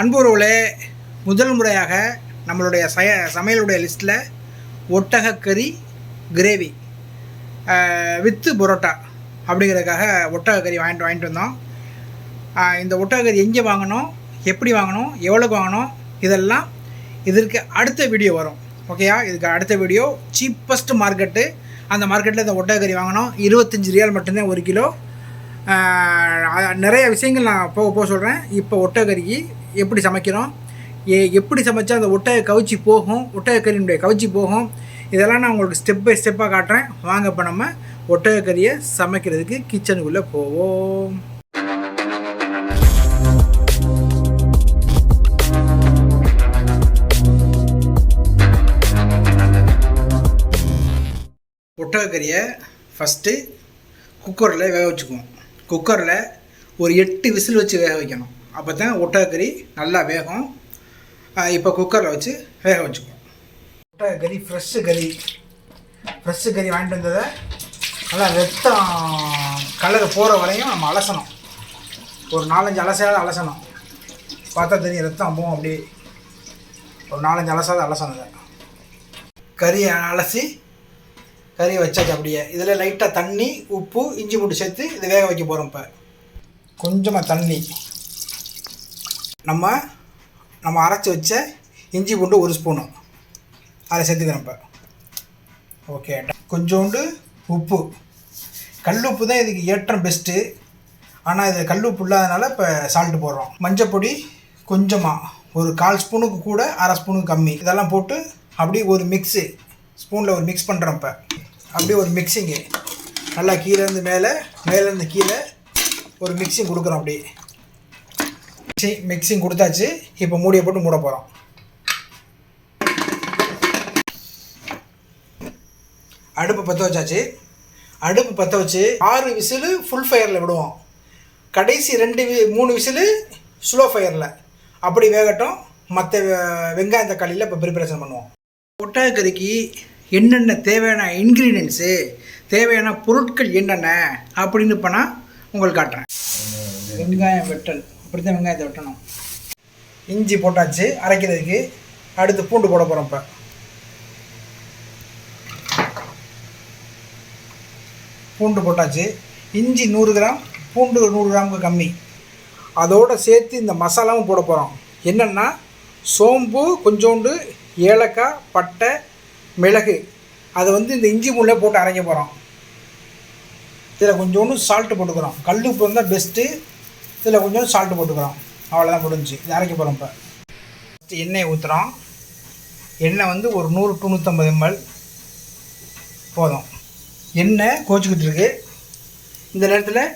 அன்புறவுகளே முதல் முறையாக நம்மளுடைய சய சமையலுடைய லிஸ்ட்டில் ஒட்டகக்கறி கிரேவி வித்து புரோட்டா அப்படிங்கிறதுக்காக ஒட்டகக்கறி வாங்கிட்டு வாங்கிட்டு வந்தோம். இந்த ஒட்டகக்கறி எங்கே வாங்கணும் எப்படி வாங்கணும் எவ்வளோக்கு வாங்கணும் இதெல்லாம் இதற்கு அடுத்த வீடியோ வரும். ஓகேயா இதுக்கு அடுத்த வீடியோ சீப்பஸ்ட் மார்க்கெட்டு அந்த மார்க்கெட்டில் இந்த ஒட்டகக்கறி வாங்கினோம் இருபத்தஞ்சி ரியால் மட்டும்தான் ஒரு கிலோ. நிறைய விஷயங்கள் நான் போக போக சொல்கிறேன் இப்போ ஒட்டகக்கறிக்கு எப்படி சமைக்கிறோம்? ஏ எப்படி சமைச்சா அந்த ஒட்டக கவிச்சி போகும்? ஒட்டகக்கறியினுடைய கவிச்சி போகும்? இதெல்லாம் நான் உங்களுக்கு ஸ்டெப் பை ஸ்டெப்பாக காட்டுறேன். வாங்க இப்போ நம்ம ஒட்டகக்கறியை சமைக்கிறதுக்கு கிச்சனுக்குள்ளே போவோம். ஒட்டகக்கறியை ஃபஸ்ட்டு குக்கரில் வேக வச்சுக்குவோம். குக்கரில் ஒரு எட்டு விசில் வச்சு வேக வைக்கணும். அப்போ தான் ஒட்டகக்கறி நல்லா வேகும். இப்போ குக்கரில் வச்சு வேக வச்சுக்குவோம். ஒட்டகக்கறி ஃப்ரெஷ்ஷு கறி. ஃப்ரெஷ்ஷு கறி வாங்கிட்டு வந்ததை நல்லா ரத்தம் கலர் போகிற வரையும் நம்ம அலசணும். ஒரு நாலஞ்சு அலசையாவது அலசணும். பார்த்தா தெரியும் ரத்தம் போகும் அப்படியே. ஒரு நாலஞ்சு அலசாவது அலசணும் கறியை அலசி கறி வச்சாச்சு அப்படியே. இதில் லைட்டாக தண்ணி உப்பு இஞ்சி பூண்டு சேர்த்து இதை வேக வைக்க போகிறோம் இப்போ. கொஞ்சமாக தண்ணி. நம்ம நம்ம அரைச்சி வச்ச இஞ்சி பூண்டு ஒரு ஸ்பூனு அதை சேர்த்துக்கிறேன் இப்போ. ஓகே கொஞ்சோண்டு உப்பு. கல் உப்பு தான் இதுக்கு ஏற்றம் பெஸ்ட்டு ஆனால் இது கல் உப்பு இல்லாதனால இப்போ சால்ட்டு போடுறோம். மஞ்சப்பொடி கொஞ்சமாக ஒரு கால் ஸ்பூனுக்கு கூட அரை ஸ்பூனுக்கு கம்மி. இதெல்லாம் போட்டு அப்படியே ஒரு மிக்ஸு ஸ்பூனில் ஒரு மிக்ஸ் பண்ணுறோம் இப்போ. அப்படியே ஒரு மிக்சிங்கு நல்லா கீழேருந்து மேலே மேலேருந்து கீழே ஒரு மிக்சிங் கொடுக்குறோம் அப்படியே. மிக்சி மிக்சிங் கொடுத்தாச்சு. இப்போ மூடியை போட்டு மூட போகிறோம் அடுப்பு பற்ற வச்சாச்சு. அடுப்பு பற்ற வச்சு ஆறு விசிலு ஃபுல் ஃபயரில் விடுவோம். கடைசி ரெண்டு வி மூணு விசிலு ஸ்லோ ஃபயரில் அப்படி வேகட்டும். மற்ற வெங்காயம் தக்காளியில் இப்போ ப்ரிப்பரேஷன் பண்ணுவோம். ஒட்டகக்கறிக்கு என்னென்ன தேவையான இன்க்ரீடியன்ஸு தேவையான பொருட்கள் என்னென்ன அப்படின்னு இப்போ நான் உங்களுக்கு காட்டுறேன். வெங்காயம் வெட்டல். அப்படி தான் வெங்காயத்தை வெட்டணும். இஞ்சி போட்டாச்சு அரைக்கிறதுக்கு அடுத்து பூண்டு போட போகிறோம் இப்போ. பூண்டு போட்டாச்சு. இஞ்சி நூறு கிராம் பூண்டு நூறு கிராமுக்கு கம்மி. அதோடு சேர்த்து இந்த மசாலாவும் போட போகிறோம் என்னென்னா சோம்பு கொஞ்சோண்டு ஏலக்காய் பட்டை மிளகு. அதை வந்து இந்த இஞ்சி முள்ளே போட்டு அரைக்க போகிறோம் இதில் கொஞ்சோண்டு சால்ட்டு போட்டுக்கிறோம். கல் உப்பு இருந்தால் பெஸ்ட்டு இதில் கொஞ்சம் சால்ட்டு போட்டுக்கிறோம். அவ்வளோதான் முடிஞ்சு. இது அரைக்க போகிறோம் இப்போ. ஃபஸ்ட்டு எண்ணெயை ஊற்றுறோம் எண்ணெய் வந்து ஒரு நூறு டு நூற்றம்பது எம்எல் போதும். எண்ணெய் கோச்சிக்கிட்டு இருக்கு இந்த நேரத்தில்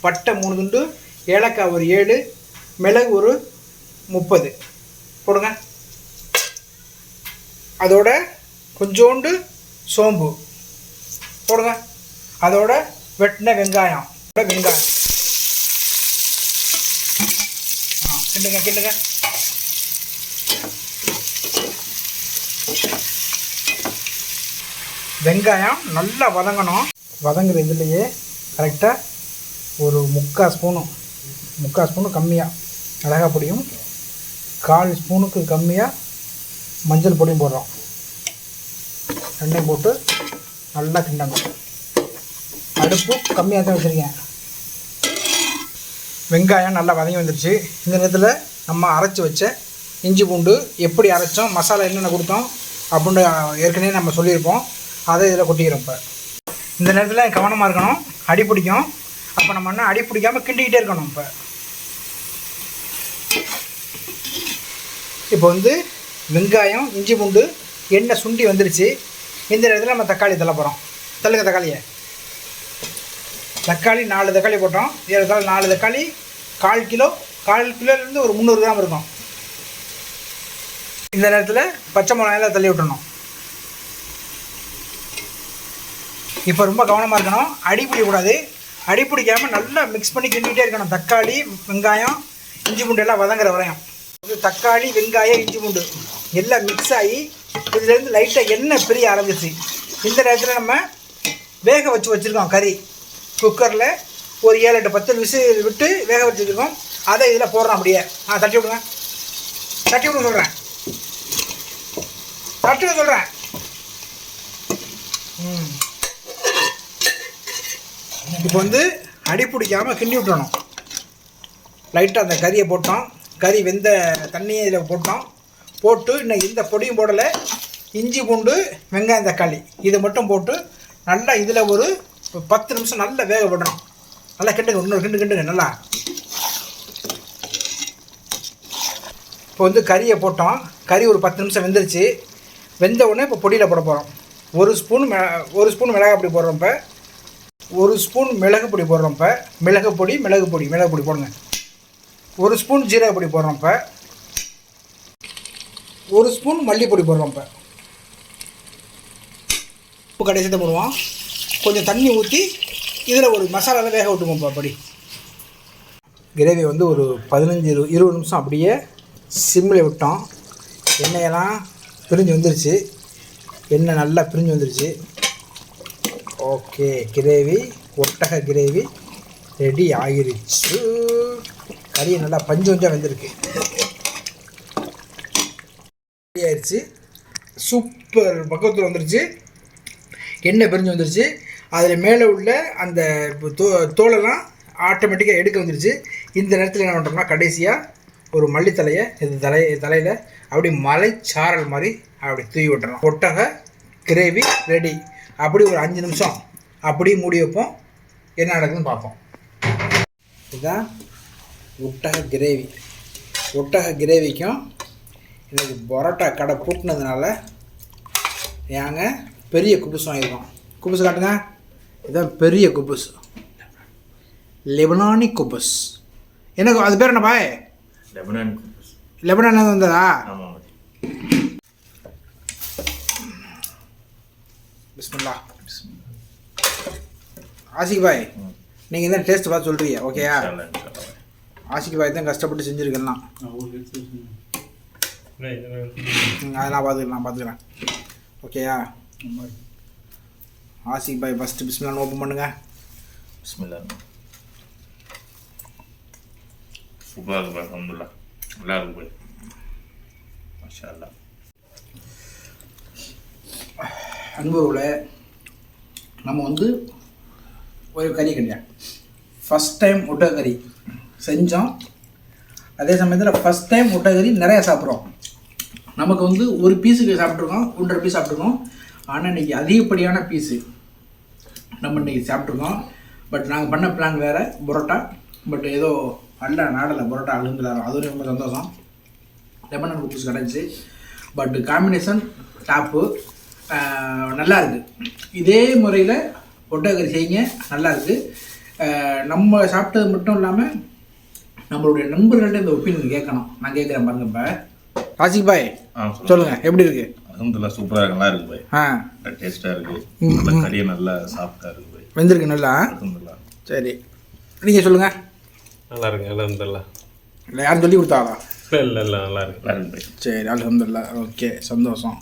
பட்டை மூணு துண்டு ஏலக்காய் ஒரு ஏழு மிளகு ஒரு முப்பது. போடுங்க. அதோட கொஞ்சோண்டு சோம்பு. போடுங்க. அதோட வெட்டின வெங்காயம். வெங்காயம் ஆ கிண்டுங்க கிண்டுங்க. வெங்காயம் நல்லா வதங்கணும். வதங்குற இதுலேயே கரெக்டாக ஒரு முக்கால் ஸ்பூனும் முக்கால் ஸ்பூனு கம்மியாக மிளகா பொடியும் கால் ஸ்பூனுக்கு கம்மியாக மஞ்சள் பொடியும் போடுறோம். ரெண்டையும் போட்டு நல்லா கிண்டணும். அடுப்பு கம்மியாக தான் வச்சுருக்கேன். வெங்காயம் நல்லா வதங்கி வந்துருச்சு. இந்த நேரத்தில் நம்ம அரைச்சி வச்ச இஞ்சி பூண்டு எப்படி அரைச்சோம் மசாலா என்னென்ன கொடுத்தோம் அப்படின்னு ஏற்கனவே நம்ம சொல்லியிருப்போம். அதை இதில் கொட்டிக்கிறோம் இப்போ. இந்த நேரத்தில் கவனமாக இருக்கணும். அடி பிடிக்கும். அப்போ நம்ம என்ன அடி பிடிக்காமல் கிண்டிக்கிட்டே இருக்கணும் இப்போ. இப்போ வந்து வெங்காயம் இஞ்சி பூண்டு எண்ணெய் சுண்டி வந்துருச்சு. இந்த நேரத்தில் நம்ம தக்காளி தள்ள போகிறோம் தள்ளுங்க தக்காளியை. தக்காளி நாலு தக்காளி போட்டோம். ஏறத்தாழ நாலு தக்காளி கால் கிலோ. கால் கிலோலேருந்து ஒரு முந்நூறு கிராம் இருக்கும். இந்த நேரத்தில் பச்சை மிளகாயெல்லாம் தள்ளி விட்டணும் இப்போ ரொம்ப கவனமாக இருக்கணும். அடி பிடிக்கக்கூடாது. அடி பிடிக்காமல் நல்லா மிக்ஸ் பண்ணி கிண்டிகிட்டே இருக்கணும். தக்காளி வெங்காயம் இஞ்சி பூண்டு எல்லாம் வதங்குற வரையும். இது தக்காளி வெங்காயம் இஞ்சி பூண்டு எல்லாம் மிக்ஸ் ஆகி இதுலேருந்து லைட்டாக எண்ணெய் பிரிய ஆரம்பிச்சு இந்த நேரத்தில் நம்ம வேக வச்சு வச்சுருக்கோம் கறி. குக்கரில் ஒரு ஏழு எட்டு பத்து விசில் விட்டு வேக வச்சுருக்கோம். அதை இதில் போடுறோம் அப்படியே. ஆ தட்டி விடுங்க. தட்டி விட சொல்கிறேன் தட்டி விட சொல்கிறேன் இப்போ வந்து அடி பிடிக்காமல் கிண்டி விட்டணும் லைட்டாக அந்த கறியை போட்டோம். கறி வெந்த தண்ணியை இதில் போட்டோம். போட்டு இன்னும் இந்த பொடியும் போடலை. இஞ்சி பூண்டு வெங்காயம் தக்காளி. இதை மட்டும் போட்டு நல்லா இதில் ஒரு இப்போ பத்து நிமிஷம் நல்லா வேக விடணும். நல்லா கிண்டுங்க இன்னொரு கிண்டு கிண்டுங்க நல்லா. இப்போ வந்து கறியை போட்டோம். கறி ஒரு பத்து நிமிஷம் வெந்துருச்சு. வெந்த உடனே இப்போ பொடியில் போட போகிறோம் ஒரு ஸ்பூன் ஒரு ஸ்பூன் மிளகாய் பொடி போடுறோம் இப்போ. ஒரு ஸ்பூன் மிளகு பொடி போடுறோம் இப்போ. மிளகு பொடி மிளகு பொடி மிளகு பொடி போடுங்க. ஒரு ஸ்பூன் ஜீரக பொடி போடுறோம் இப்போ. ஒரு ஸ்பூன் மல்லிப்பொடி போடுறோம் இப்போ. உப்பு கடைசி தான் போடுவோம். கொஞ்சம் தண்ணி ஊற்றி இதில் ஒரு மசாலாவில் வேக விட்டுக்குவோம் அப்படி கிரேவி வந்து ஒரு பதினஞ்சு இரு இருபது நிமிஷம் அப்படியே சிம்மில் விட்டோம். எண்ணெயெல்லாம் பிரிஞ்சு வந்துருச்சு. எண்ணெய் நல்லா பிரிஞ்சு வந்துருச்சு. ஓகே கிரேவி ஒட்டக கிரேவி ரெடி ஆகிருச்சு. கறியை நல்லா பஞ்சு கொஞ்சம் வெந்திருக்கு. ரெடி ஆயிடுச்சு சூப்பர் பக்கத்தில் வந்துருச்சு. எண்ணெய் பிரிஞ்சு வந்துருச்சு. அதில் மேலே உள்ள அந்த தோ தோலெல்லாம் ஆட்டோமேட்டிக்காக எடுக்க வந்துருச்சு. இந்த நேரத்தில் என்ன பண்ணுறோம்னா கடைசியாக ஒரு மல்லித்தலையை இந்த தலை தலையில் அப்படி மலைச்சாரல் மாதிரி அப்படி தூவி விட்டுறோம் ஒட்டக கிரேவி ரெடி அப்படி ஒரு அஞ்சு நிமிஷம். அப்படியே மூடி வைப்போம். என்ன நடக்குதுன்னு பார்ப்போம். இதுதான் ஒட்டக கிரேவி. ஒட்டக கிரேவிக்கும் எனக்கு பரோட்டா கடை பூட்டினதுனால ஏங்க பெரிய குபுசம் வாங்கியிருக்கோம். குபுசு காட்டுங்க. இதுதான் பெரிய குபுஸ் லெபனானி குபுஸ் எனக்கு அது பேர் என்ன பாய் லெபனான் குப்பஸ் லெபனான் வந்ததா? ஆமாம் பிஸ்மில்லா. ஆசிக் பாய் நீங்கள் தான் டேஸ்ட் பார்த்து சொல்கிறீங்க ஓகேயா ஆசிக் பாய் தான் கஷ்டப்பட்டு செஞ்சுருக்கலாம் ம், அதை நான் பார்த்துக்கிறேன். நான் பார்த்துக்கிறேன் ஓகேயா ஆசிக் பாய் ஃபஸ்ட்டு பிஸ்மில்லான்னு ஓப்பன் பண்ணுங்க. பிஸ்மில்லா. சூப்பராக இருக்கு பாய் அல்ஹம்துலில்லாஹ் நல்லா இருக்கு பாய் மாஷா அன்புறவுல நம்ம வந்து ஒரு கறி கறியா ஃபஸ்ட் டைம் முட்டைக்கறி செஞ்சோம். அதே சமயத்தில் ஃபஸ்ட் டைம் முட்டைக்கறி நிறைய சாப்பிட்றோம். நமக்கு வந்து ஒரு பீஸுக்கு சாப்பிட்ருக்கோம் ஒன்றரை பீஸ் சாப்பிட்ருக்கோம் ஆனால் இன்றைக்கி அதிகப்படியான பீஸு நம்ம இன்றைக்கி சாப்பிட்ருக்கோம் பட் நாங்கள் பண்ண பிளான் வேறு பரோட்டா. பட் ஏதோ நல்ல நாடலை பரோட்டா அழுந்துலாரம் அதுவும் ரொம்ப சந்தோஷம். லெமன் குப்பீஸ் கிடச்சி. பட் காம்பினேஷன் டாப்பு நல்லா இருக்குது இதே முறையில் ஒட்டகரி செய்யுங்க. நல்லா இருக்குது நம்ம சாப்பிட்டது மட்டும் இல்லாமல் நம்மளுடைய நண்பர்கள்ட்ட இந்த ஒப்பீனியன் கேட்கணும். நான் கேட்குறேன் பாருங்க இப்போ. ராசிக் பாய் சொல்லுங்கள் எப்படி இருக்கு? அல்ஹம்துலில்லாஹ் சூப்பராக இருக்கு. நல்லா இருக்கு பாய். ஆ. நல்லா டேஸ்ட்டாக இருக்கு. நல்ல கறியை நல்லா சாஃப்டாக இருக்கு பாய். வெந்திருக்கு நல்லா? அல்ஹம்துலில்லாஹ் சரி. நீங்கள் சொல்லுங்கள் நல்லா இருக்கு அலமதுல்லா. இல்லை யாரும் சொல்லி கொடுத்தாங்களா இல்லை இல்லை இல்லை நல்லா இருக்கு. நல்லா இருக்கு பாய். சரி அல்ஹம்துலில்லாஹ் ஓகே சந்தோஷம்.